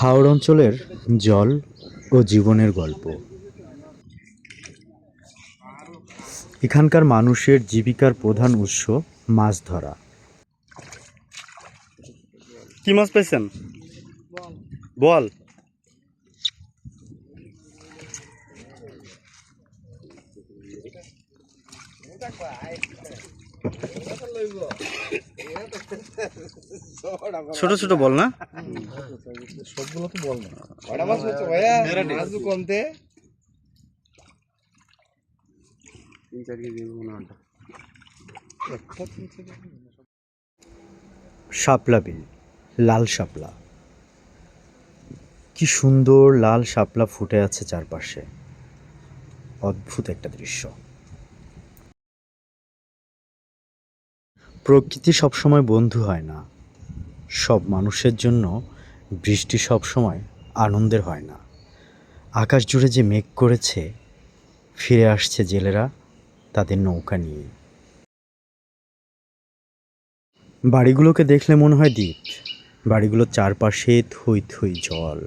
হাওড় অঞ্চলের জল ও জীবনের গল্প। এখানকার মানুষের জীবিকার প্রধান উৎস মাছ ধরা। কি মাছ পেয়েছেন বল। ছোট ছোট বল না? কটা মাছ হচ্ছে ভাইয়া মাছ তো কমতে শাপলা বিল লাল শাপলা। কি সুন্দর লাল শাপলা ফুটে আছে চারপাশে। অদ্ভুত একটা দৃশ্য। প্রকৃতি সবসময় বন্ধু হয় না। সব মানুষের জন্য বৃষ্টি সবসময় আনন্দের হয় না। আকাশ জুড়ে যে মেঘ করেছে, ফিরে আসছে জেলেরা তাদের নৌকা নিয়ে। বাড়িগুলোকে দেখলে মনে হয় দ্বীপ। বাড়িগুলোর চারপাশে থই থই জল।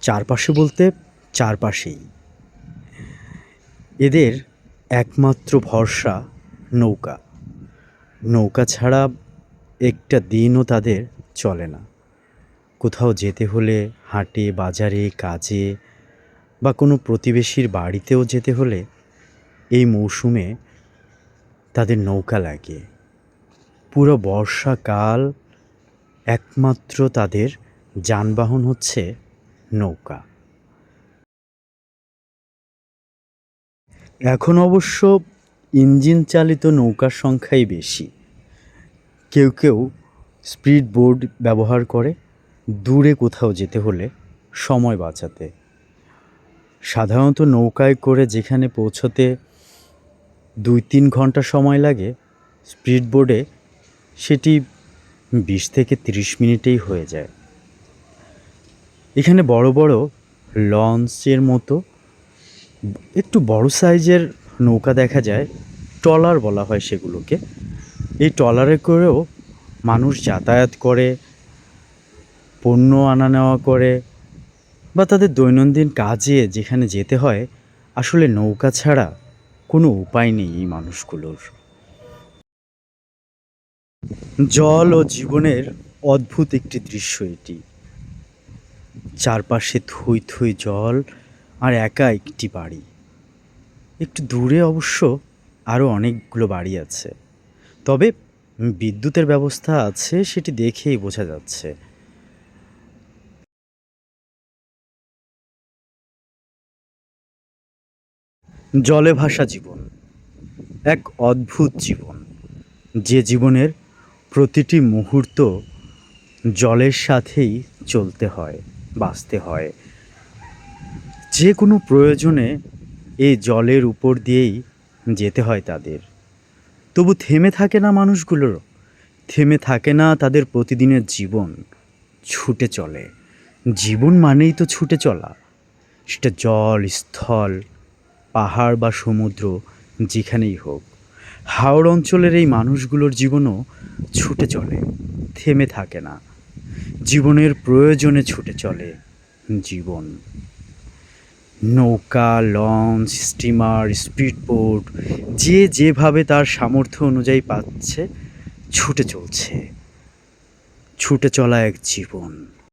চারপাশে বলতে চারপাশেই। এদের একমাত্র ভরসা নৌকা। নৌকা ছাড়া একটা দিনও তাদের চলে না। কোথাও যেতে হলে হাটে, বাজারে, কাজে বা কোনো প্রতিবেশীর বাড়িতেও যেতে হলে এই মৌসুমে তাদের নৌকা লাগে। পুরো বর্ষাকাল একমাত্র তাদের যানবাহন হচ্ছে নৌকা। এখন অবশ্য ইঞ্জিন চালিত নৌকার সংখ্যাই বেশি। কেউ কেউ স্পিড বোর্ড ব্যবহার করে দূরে কোথাও যেতে হলে সময় বাঁচাতে। সাধারণত নৌকায় করে যেখানে পৌঁছতে দুই তিন ঘণ্টা সময় লাগে, স্পিড বোর্ডে সেটি বিশ থেকে তিরিশ মিনিটেই হয়ে যায়। এখানে বড় বড় লঞ্চের মতো, একটু বড় সাইজের নৌকা দেখা যায় ট্রলার বলা হয় সেগুলোকে। এই ট্রলারে করেও মানুষ যাতায়াত করে, পণ্য আনা নেওয়া করে বা তাদের দৈনন্দিন কাজে যেখানে যেতে হয়, আসলে নৌকা ছাড়া কোনো উপায় নেই এই মানুষগুলোর। জল ও জীবনের অদ্ভুত একটি দৃশ্য এটি। চারপাশে থুই থুই জল আর একা একটি বাড়ি। একটু দূরে অবশ্য আরও অনেকগুলো বাড়ি আছে। তবে বিদ্যুতের ব্যবস্থা আছে সেটি দেখেই বোঝা যাচ্ছে। জলে ভাসা জীবন, এক অদ্ভুত জীবন। যে জীবনের প্রতিটি মুহূর্ত জলের সাথেই চলতে হয়, বাঁচতে হয়। যে কোনো প্রয়োজনে এই জলের উপর দিয়েই যেতে হয় তাদের। তবু থেমে থাকে না মানুষগুলোর থেমে থাকে না তাদের প্রতিদিনের জীবন। ছুটে চলে। জীবন মানেই তো ছুটে চলা। সেটা জল, স্থল, পাহাড় বা সমুদ্র, যেখানেই হোক। হাওড় অঞ্চলের এই মানুষগুলোর জীবনও ছুটে চলে। থেমে থাকে না। জীবনের প্রয়োজনে ছুটে চলে। জীবন। নৌকা, লঞ্চ, স্টিমার, স্পিডবোট, যে যেভাবে তার সামর্থ্য অনুযায়ী পাচ্ছে, ছুটে চলছে। ছুটে চলা এক জীবন।